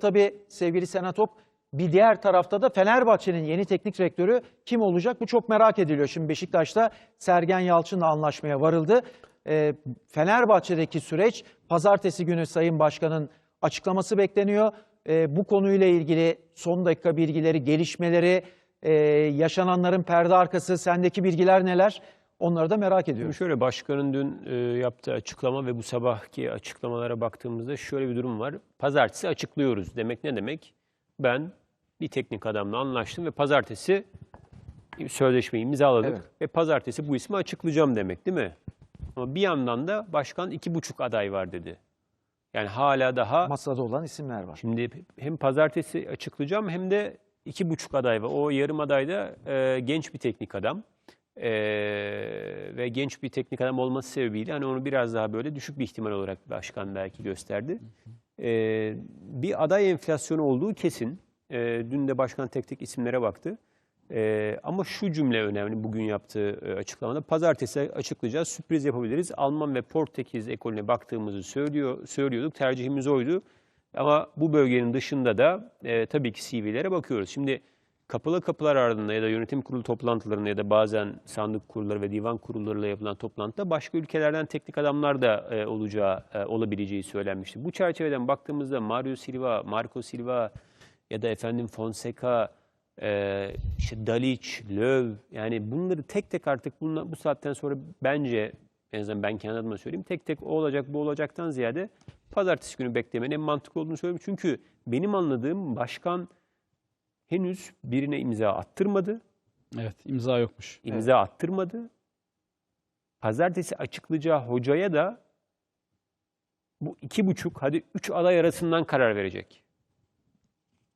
tabii sevgili Senatok bir diğer tarafta da Fenerbahçe'nin yeni teknik direktörü kim olacak? Bu çok merak ediliyor. Şimdi Beşiktaş'ta Sergen Yalçın'la anlaşmaya varıldı. Ee, Fenerbahçe'deki süreç pazartesi günü Sayın Başkan'ın açıklaması bekleniyor. Ee, bu konuyla ilgili son dakika bilgileri, gelişmeleri, e, yaşananların perde arkası, sendeki bilgiler neler? Onları da merak Şimdi ediyoruz. şöyle başkanın dün e, yaptığı açıklama ve bu sabahki açıklamalara baktığımızda şöyle bir durum var. Pazartesi açıklıyoruz demek ne demek? Ben bir teknik adamla anlaştım ve pazartesi sözleşmeyi imzaladık Evet. ve pazartesi bu ismi açıklayacağım demek değil mi? Ama bir yandan da başkan iki buçuk aday var dedi. Yani hala daha Masada olan isimler var. Şimdi hem pazartesi açıklayacağım hem de iki buçuk aday var. O yarım aday da e, genç bir teknik adam. E, ve genç bir teknik adam olması sebebiyle hani onu biraz daha böyle düşük bir ihtimal olarak başkan belki gösterdi. E, bir aday enflasyonu olduğu kesin. E, dün de başkan tek tek isimlere baktı. E, ama şu cümle önemli bugün yaptığı e, açıklamada. Pazartesi açıklayacağız, sürpriz yapabiliriz. Alman ve Portekiz ekolüne baktığımızı söylüyor, söylüyorduk. Tercihimiz oydu. Ama bu bölgenin dışında da e, tabii ki CV'lere bakıyoruz. Şimdi kapalı kapılar ardında ya da yönetim kurulu toplantılarında ya da bazen sandık kurulları ve divan kurullarıyla yapılan toplantıda başka ülkelerden teknik adamlar da e, olacağı, e, olabileceği söylenmişti. Bu çerçeveden baktığımızda Mario Silva, Marco Silva ya da efendim Fonseca, e, işte Dalic, Löw yani bunları tek tek artık bunla, bu saatten sonra bence en azından ben kendi adıma söyleyeyim tek tek o olacak bu olacaktan ziyade pazartesi günü beklemenin en mantıklı olduğunu söylüyorum. Çünkü benim anladığım başkan henüz birine imza attırmadı. Evet imza yokmuş. imza attırmadı. Pazartesi açıklayacağı hocaya da bu iki buçuk hadi üç aday arasından karar verecek.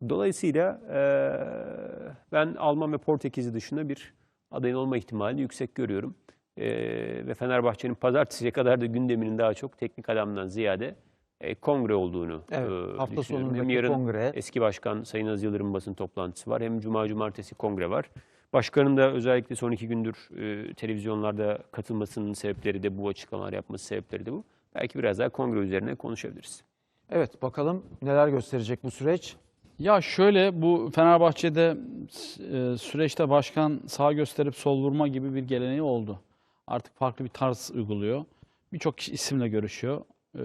Dolayısıyla eee, ben Alman ve Portekiz'i dışında bir adayın olma ihtimalini yüksek görüyorum. Eee, ve Fenerbahçe'nin pazartesiye kadar da gündeminin daha çok teknik adamdan ziyade e, kongre olduğunu Evet, eee, hafta düşünüyorum. Hem yarın kongre. Eski Başkan Sayın Aziz Yıldırım basın toplantısı var. Hem Cuma Cumartesi kongre var. Başkanın da özellikle son iki gündür e, televizyonlarda katılmasının sebepleri de bu açıklamalar yapması sebepleri de bu. Belki biraz daha kongre üzerine konuşabiliriz. Evet bakalım neler gösterecek bu süreç. Ya şöyle bu Fenerbahçe'de e, süreçte başkan sağ gösterip sol vurma gibi bir geleneği oldu. Artık farklı bir tarz uyguluyor. Birçok isimle görüşüyor. E,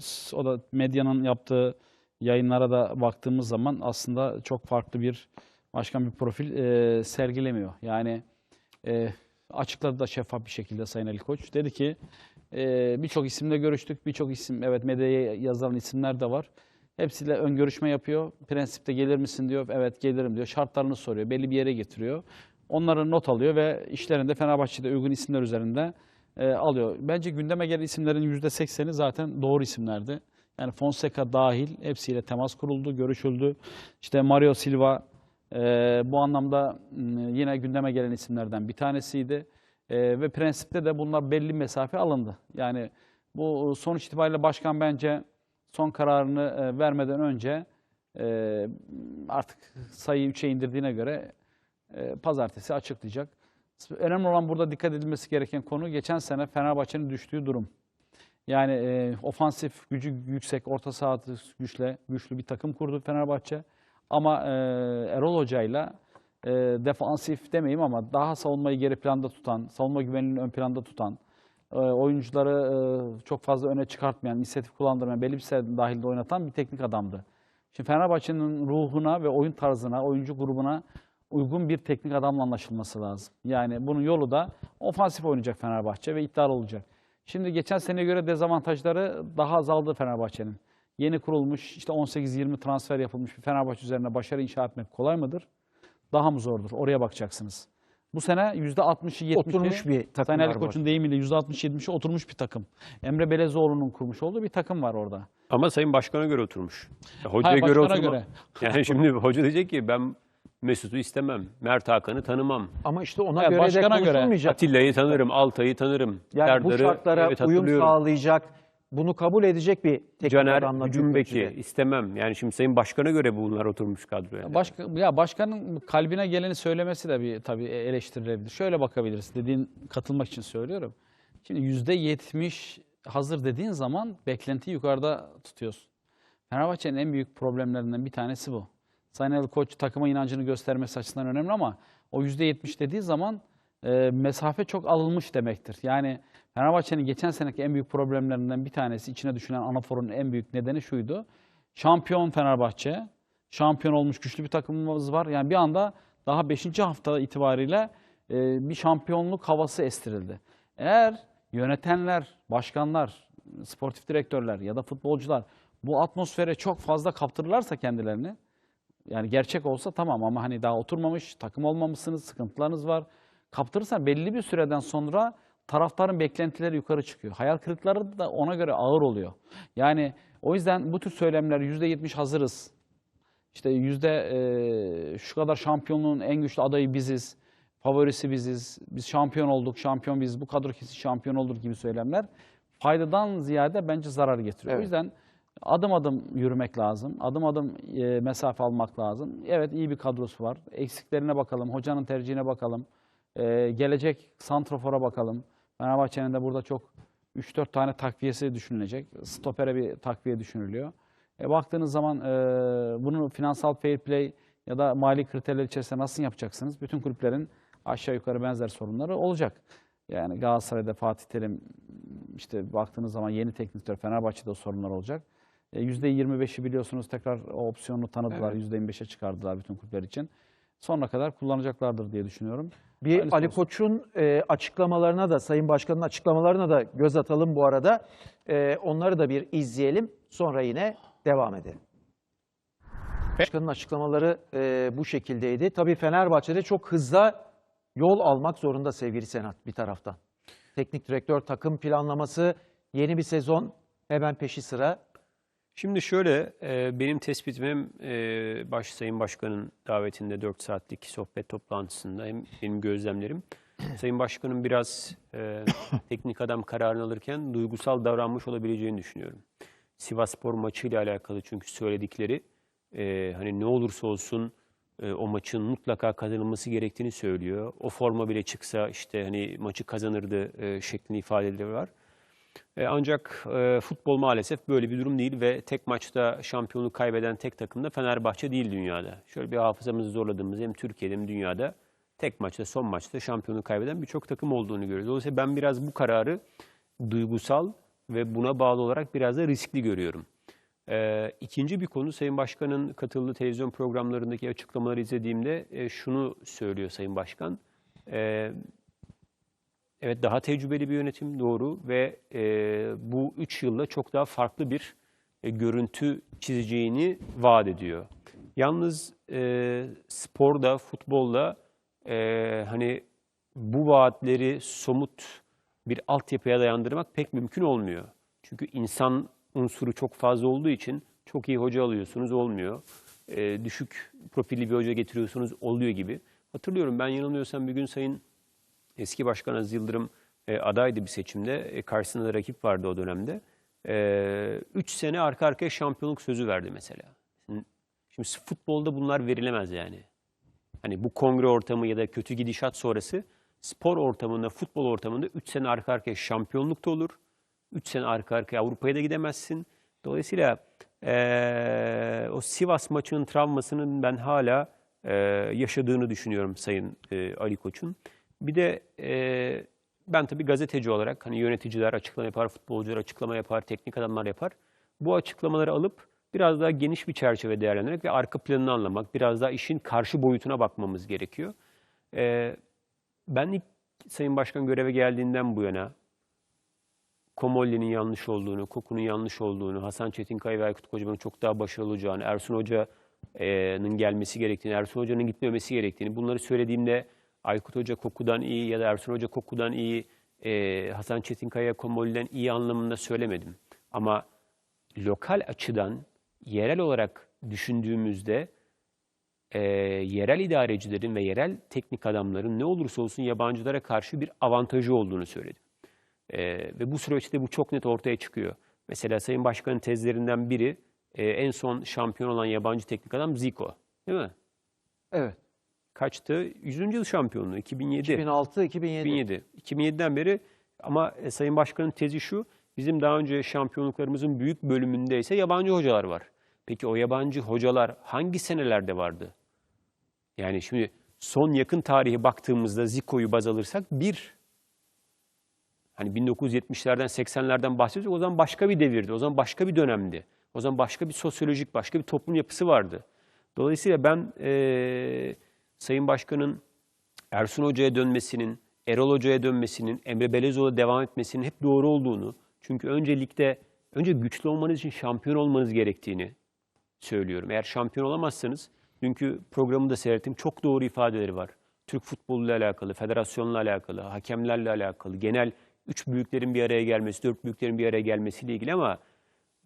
s- O da medyanın yaptığı yayınlara da baktığımız zaman aslında çok farklı bir başkan bir profil e, sergilemiyor. Yani e, açıkladı da şeffaf bir şekilde Sayın Ali Koç. Dedi ki e, birçok isimle görüştük. Birçok isim evet medyaya yazılan isimler de var. Hepsiyle ön görüşme yapıyor. Prensipte gelir misin diyor. Evet gelirim diyor. Şartlarını soruyor. Belli bir yere getiriyor. Onları not alıyor ve işlerinde Fenerbahçe'de uygun isimler üzerinde e, alıyor. Bence gündeme gelen isimlerin %80'i zaten doğru isimlerdi. Yani Fonseca dahil hepsiyle temas kuruldu, görüşüldü. İşte Mario Silva e, bu anlamda yine gündeme gelen isimlerden bir tanesiydi. E, ve prensipte de bunlar belli mesafe alındı. Yani bu sonuç itibariyle başkan bence son kararını e, vermeden önce e, artık sayıyı 3'e indirdiğine göre e, pazartesi açıklayacak. Önemli olan burada dikkat edilmesi gereken konu geçen sene Fenerbahçe'nin düştüğü durum. Yani e, ofansif gücü yüksek, orta saha güçle güçlü bir takım kurdu Fenerbahçe. Ama e, Erol Hoca'yla e, defansif demeyeyim ama daha savunmayı geri planda tutan, savunma güvenliğini ön planda tutan, e, oyuncuları e, çok fazla öne çıkartmayan, inisiyatif kullandırmayan, belli bir süre dahilde oynatan bir teknik adamdı. Şimdi Fenerbahçe'nin ruhuna ve oyun tarzına, oyuncu grubuna uygun bir teknik adamla anlaşılması lazım. Yani bunun yolu da ofansif oynayacak Fenerbahçe ve iddialı olacak. Şimdi geçen seneye göre dezavantajları daha azaldı Fenerbahçe'nin. Yeni kurulmuş, işte 18-20 transfer yapılmış bir Fenerbahçe üzerine başarı inşa etmek kolay mıdır? Daha mı zordur? Oraya bakacaksınız. Bu sene %60'ı 70'i Oturmuş bir takım Sayın Ali Koç'un deyimiyle %60-70'i oturmuş bir takım. Emre Belezoğlu'nun kurmuş olduğu bir takım var orada. Ama Sayın Başkan'a göre oturmuş. Ya Hocaya Hayır, göre başkana oturma. göre. Yani şimdi hoca diyecek ki ben Mesut'u istemem. Mert Hakan'ı tanımam. Ama işte ona Evet, göre de konuşulmayacak. Atilla'yı tanırım, Altay'ı tanırım. Yani bu Serdar'ı, şartlara evet, uyum sağlayacak, bunu kabul edecek bir teknik Caner, adamla hücum beki görüşecek. istemem. Yani şimdi Sayın Başkan'a göre bunlar oturmuş kadroya. Başka, ya başkanın kalbine geleni söylemesi de bir tabii eleştirilebilir. Şöyle bakabiliriz. Dediğin katılmak için söylüyorum. Şimdi yüzde yetmiş hazır dediğin zaman beklentiyi yukarıda tutuyorsun. Fenerbahçe'nin en büyük problemlerinden bir tanesi bu. Sayın Ali Koç takıma inancını göstermesi açısından önemli ama o %70 dediği zaman e, mesafe çok alınmış demektir. Yani Fenerbahçe'nin geçen seneki en büyük problemlerinden bir tanesi içine düşünen anaforun en büyük nedeni şuydu. Şampiyon Fenerbahçe, şampiyon olmuş güçlü bir takımımız var. Yani bir anda daha 5. hafta itibariyle e, bir şampiyonluk havası estirildi. Eğer yönetenler, başkanlar, sportif direktörler ya da futbolcular bu atmosfere çok fazla kaptırırlarsa kendilerini yani gerçek olsa tamam ama hani daha oturmamış, takım olmamışsınız, sıkıntılarınız var. Kaptırırsan belli bir süreden sonra taraftarın beklentileri yukarı çıkıyor. Hayal kırıkları da ona göre ağır oluyor. Yani o yüzden bu tür söylemler %70 hazırız. İşte yüzde eee, şu kadar şampiyonluğun en güçlü adayı biziz. Favorisi biziz. Biz şampiyon olduk, şampiyon biziz. Bu kadro kesin şampiyon olur gibi söylemler faydadan ziyade bence zarar getiriyor. O Evet. yüzden adım adım yürümek lazım. Adım adım e, mesafe almak lazım. Evet iyi bir kadrosu var. Eksiklerine bakalım, hocanın tercihine bakalım. E, gelecek santrafora bakalım. Fenerbahçe'nin de burada çok 3-4 tane takviyesi düşünülecek. Stopere bir takviye düşünülüyor. E, baktığınız zaman e, bunu finansal fair play ya da mali kriterler içerisinde nasıl yapacaksınız? Bütün kulüplerin aşağı yukarı benzer sorunları olacak. Yani Galatasaray'da Fatih Terim işte baktığınız zaman yeni teknik direktör Fenerbahçe'de sorunlar olacak. E, %25'i biliyorsunuz tekrar o opsiyonu tanıdılar. %25'e çıkardılar bütün kulüpler için. Sonuna kadar kullanacaklardır diye düşünüyorum. Bir Hayırlısı Ali olsun. Koç'un e, açıklamalarına da, Sayın Başkan'ın açıklamalarına da göz atalım bu arada. E, onları da bir izleyelim. Sonra yine devam edelim. Başkanın açıklamaları e, bu şekildeydi. Tabii Fenerbahçe'de çok hızla yol almak zorunda sevgili Senat bir taraftan. Teknik direktör, takım planlaması, yeni bir sezon hemen peşi sıra. Şimdi şöyle, e, benim tespitim hem e, baş Sayın Başkan'ın davetinde 4 saatlik sohbet toplantısında hem benim gözlemlerim. Sayın Başkan'ın biraz e, teknik adam kararını alırken duygusal davranmış olabileceğini düşünüyorum. Sivasspor maçıyla alakalı çünkü söyledikleri e, hani ne olursa olsun e, o maçın mutlaka kazanılması gerektiğini söylüyor. O forma bile çıksa işte hani maçı kazanırdı e, şeklinde ifadeleri var. E, Ancak e, futbol maalesef böyle bir durum değil ve tek maçta şampiyonluk kaybeden tek takım da Fenerbahçe değil dünyada. Şöyle bir hafızamızı zorladığımız hem Türkiye'de hem dünyada tek maçta son maçta şampiyonluk kaybeden birçok takım olduğunu görüyoruz. Dolayısıyla ben biraz bu kararı duygusal ve buna bağlı olarak biraz da riskli görüyorum. Ee, ikinci bir konu Sayın Başkan'ın katıldığı televizyon programlarındaki açıklamaları izlediğimde e, şunu söylüyor Sayın Başkan. Evet daha tecrübeli bir yönetim doğru ve e, bu üç yılda çok daha farklı bir e, görüntü çizeceğini vaat ediyor. Yalnız e, sporda, futbolda e, hani bu vaatleri somut bir altyapıya dayandırmak pek mümkün olmuyor. Çünkü insan unsuru çok fazla olduğu için çok iyi hoca alıyorsunuz olmuyor. E, düşük profilli bir hoca getiriyorsunuz oluyor gibi. Hatırlıyorum ben yanılmıyorsam bir gün Sayın Eski Başkan Aziz Yıldırım e, adaydı bir seçimde. E, karşısında da rakip vardı o dönemde. E, üç sene arka arkaya şampiyonluk sözü verdi mesela. Şimdi, futbolda bunlar verilemez yani. Hani bu kongre ortamı ya da kötü gidişat sonrası spor ortamında, futbol ortamında 3 sene arka arkaya şampiyonluk da olur. 3 sene arka arkaya Avrupa'ya da gidemezsin. Dolayısıyla eee, o Sivas maçının travmasının ben hala eee, yaşadığını düşünüyorum Sayın eee, Ali Koç'un. Bir de eee, ben tabii gazeteci olarak hani yöneticiler açıklama yapar, futbolcular açıklama yapar, teknik adamlar yapar. Bu açıklamaları alıp biraz daha geniş bir çerçeve değerlendirmek ve arka planını anlamak, biraz daha işin karşı boyutuna bakmamız gerekiyor. Eee, ben ilk Sayın Başkan göreve geldiğinden bu yana Komolli'nin yanlış olduğunu, Koku'nun yanlış olduğunu, Hasan Çetinkaya ve Aykut Kocaman'ın çok daha başarılı olacağını, Ersun Hoca'nın gelmesi gerektiğini, Ersun Hoca'nın gitmemesi gerektiğini bunları söylediğimde Aykut Hoca Koku'dan iyi ya da Ersun Hoca Koku'dan iyi, e, Hasan Çetinkaya Komolli'den iyi anlamında söylemedim. Ama lokal açıdan yerel olarak düşündüğümüzde e, yerel idarecilerin ve yerel teknik adamların ne olursa olsun yabancılara karşı bir avantajı olduğunu söyledim. E, ve bu süreçte bu çok net ortaya çıkıyor. Mesela Sayın Başkan'ın tezlerinden biri e, en son şampiyon olan yabancı teknik adam Zico. Değil mi? Evet. Kaçtı? 100. yıl şampiyonluğu 2007. 2006, 2007. 2007. 2007'den beri ama e, Sayın Başkan'ın tezi şu, bizim daha önce şampiyonluklarımızın büyük bölümünde ise yabancı hocalar var. Peki o yabancı hocalar hangi senelerde vardı? Yani şimdi son yakın tarihe baktığımızda Zico'yu baz alırsak bir. Hani 1970'lerden 80'lerden bahsediyoruz. O zaman başka bir devirdi. O zaman başka bir dönemdi. O zaman başka bir sosyolojik, başka bir toplum yapısı vardı. Dolayısıyla ben eee, Sayın Başkan'ın Ersun Hoca'ya dönmesinin, Erol Hoca'ya dönmesinin, Emre Belezoğlu'na devam etmesinin hep doğru olduğunu, çünkü öncelikle önce güçlü olmanız için şampiyon olmanız gerektiğini söylüyorum. Eğer şampiyon olamazsanız, dünkü programı da seyrettim, çok doğru ifadeleri var. Türk futboluyla alakalı, federasyonla alakalı, hakemlerle alakalı, genel üç büyüklerin bir araya gelmesi, dört büyüklerin bir araya gelmesiyle ilgili ama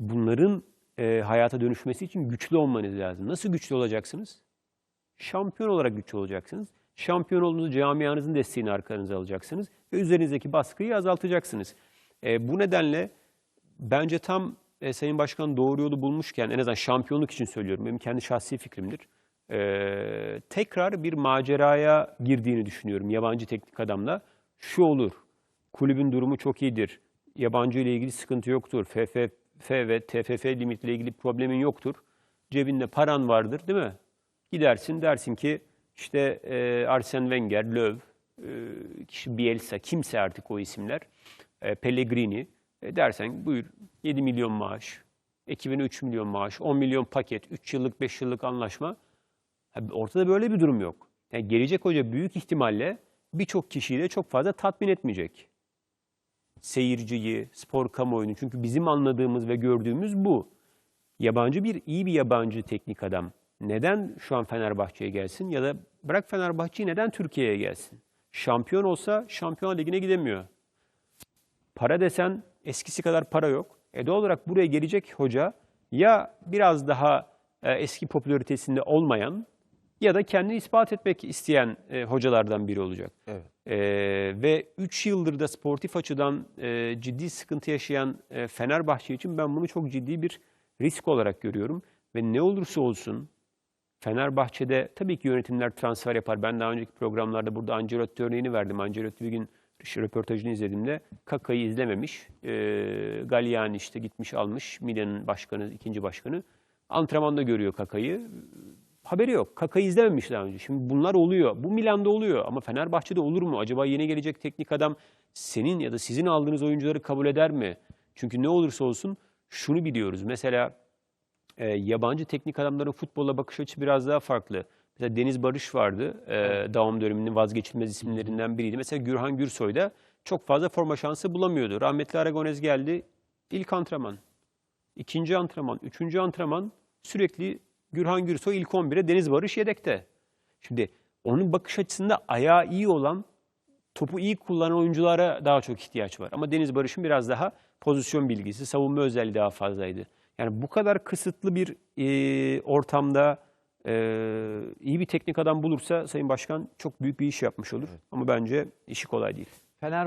bunların e, hayata dönüşmesi için güçlü olmanız lazım. Nasıl güçlü olacaksınız? Şampiyon olarak güçlü olacaksınız. Şampiyon olduğunuz camianızın desteğini arkanıza alacaksınız ve üzerinizdeki baskıyı azaltacaksınız. E, bu nedenle bence tam e, Sayın Başkan doğru yolu bulmuşken, en azından şampiyonluk için söylüyorum, benim kendi şahsi fikrimdir. E, tekrar bir maceraya girdiğini düşünüyorum yabancı teknik adamla. Şu olur, kulübün durumu çok iyidir, yabancı ile ilgili sıkıntı yoktur, FFF ve TFF limitle ilgili problemin yoktur, cebinde paran vardır değil mi? Gidersin dersin ki işte e, Arsene Wenger, Löw, e, işte Bielsa, kimse artık o isimler, e, Pellegrini e, dersen buyur 7 milyon maaş, ekibine 3 milyon maaş, 10 milyon paket, 3 yıllık 5 yıllık anlaşma. Ortada böyle bir durum yok. Yani gelecek hoca büyük ihtimalle birçok kişiyi de çok fazla tatmin etmeyecek. Seyirciyi, spor kamuoyunu. Çünkü bizim anladığımız ve gördüğümüz bu. Yabancı bir, iyi bir yabancı teknik adam neden şu an Fenerbahçe'ye gelsin ya da bırak Fenerbahçe'yi neden Türkiye'ye gelsin? Şampiyon olsa Şampiyonlar Ligi'ne gidemiyor. Para desen eskisi kadar para yok. E doğal olarak buraya gelecek hoca ya biraz daha e, eski popülaritesinde olmayan ya da kendini ispat etmek isteyen e, hocalardan biri olacak. Evet. E, ve 3 yıldır da sportif açıdan e, ciddi sıkıntı yaşayan e, Fenerbahçe için ben bunu çok ciddi bir risk olarak görüyorum. Ve ne olursa olsun Fenerbahçe'de tabii ki yönetimler transfer yapar. Ben daha önceki programlarda burada Ancelotti örneğini verdim. Ancelotti bir gün röportajını izlediğimde Kaka'yı izlememiş. E, Galliani işte gitmiş almış. Milan'ın başkanı, ikinci başkanı. Antrenmanda görüyor Kaka'yı. Haberi yok. Kaka'yı izlememiş daha önce. Şimdi bunlar oluyor. Bu Milan'da oluyor ama Fenerbahçe'de olur mu? Acaba yeni gelecek teknik adam senin ya da sizin aldığınız oyuncuları kabul eder mi? Çünkü ne olursa olsun şunu biliyoruz. Mesela e, yabancı teknik adamların futbola bakış açısı biraz daha farklı. Mesela Deniz Barış vardı. E, devam döneminin vazgeçilmez isimlerinden biriydi. Mesela Gürhan Gürsoy da çok fazla forma şansı bulamıyordu. Rahmetli Aragonez geldi. İlk antrenman, ikinci antrenman, üçüncü antrenman sürekli Gürhan Gürsoy ilk 11'e Deniz Barış yedekte. Şimdi onun bakış açısında ayağı iyi olan, topu iyi kullanan oyunculara daha çok ihtiyaç var. Ama Deniz Barış'ın biraz daha pozisyon bilgisi, savunma özelliği daha fazlaydı. Yani bu kadar kısıtlı bir e, ortamda e, iyi bir teknik adam bulursa Sayın Başkan çok büyük bir iş yapmış olur. Ama bence işi kolay değil. Fener